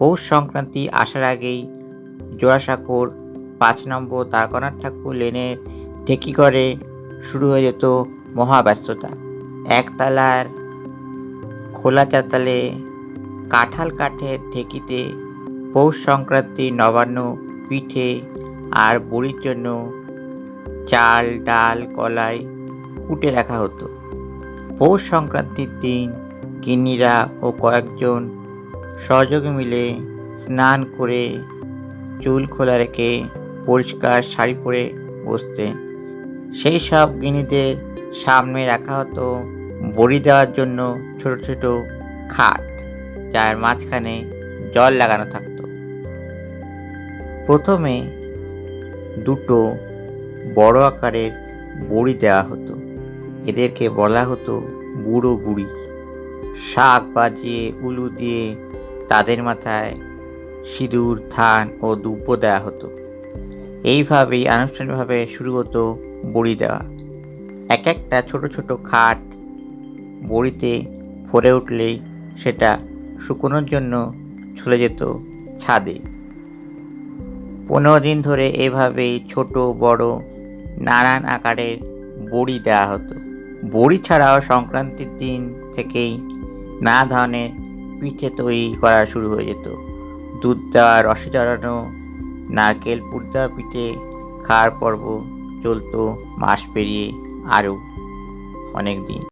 পৌষ সংক্রান্তি আসার আগেই জোড়াসাঁকোর পাঁচ নম্বর তারকনাথ ঠাকুর লেনের ঢেকিঘরে শুরু হয়ে যেত মহাব্যস্ততা। একতলার খোলা চাতালে কাঁঠাল কাঠের ঢেকিতে পৌষ সংক্রান্তি নবান্ন পিঠে আর বড়ির জন্য চাল, ডাল, কলাই কুটে রাখা হতো। পৌষ সংক্রান্তির দিন গিন্নিরা ও কয়েকজন সহযোগী মিলে স্নান করে চুল খোলা রেখে পরিষ্কার শাড়ি পরে বসতেন সেই সব গিনিদের সামনে রাখা হতো বড়ি দেওয়ার জন্য ছোট ছোট খাট, যার মাঝখানে জল লাগানো থাকতো। প্রথমে দুটো বড় আকারের বড়ি দেওয়া হতো। এদেরকে বলা হতো বুড়ো বুড়ি। শাক বাজিয়ে উলু দিয়ে তাদের মাথায় সিঁদুর, থান ও দুব্য দেওয়া হতো। এইভাবেই আনুষ্ঠানিকভাবে শুরু হতো বড়ি দেওয়া। এক একটা ছোট ছোট খাট বড়িতে ভরে উঠলেই সেটা শুকোনোর জন্য চলে যেত ছাদে। পনেরো দিন ধরে এভাবেই ছোট, বড়, নানান আকারের বড়ি দেওয়া হতো। বড়ি ছাড়াও সংক্রান্তির দিন থেকেই নানা ধরনের পিঠে তৈরি করা শুরু হয়ে যেত। দুধ দেওয়া, রসে চড়ানো, নারকেল পুর দেওয়া পিঠে, খাওয়ার পর্ব চলতো মাস পেরিয়ে আরও অনেক দিন।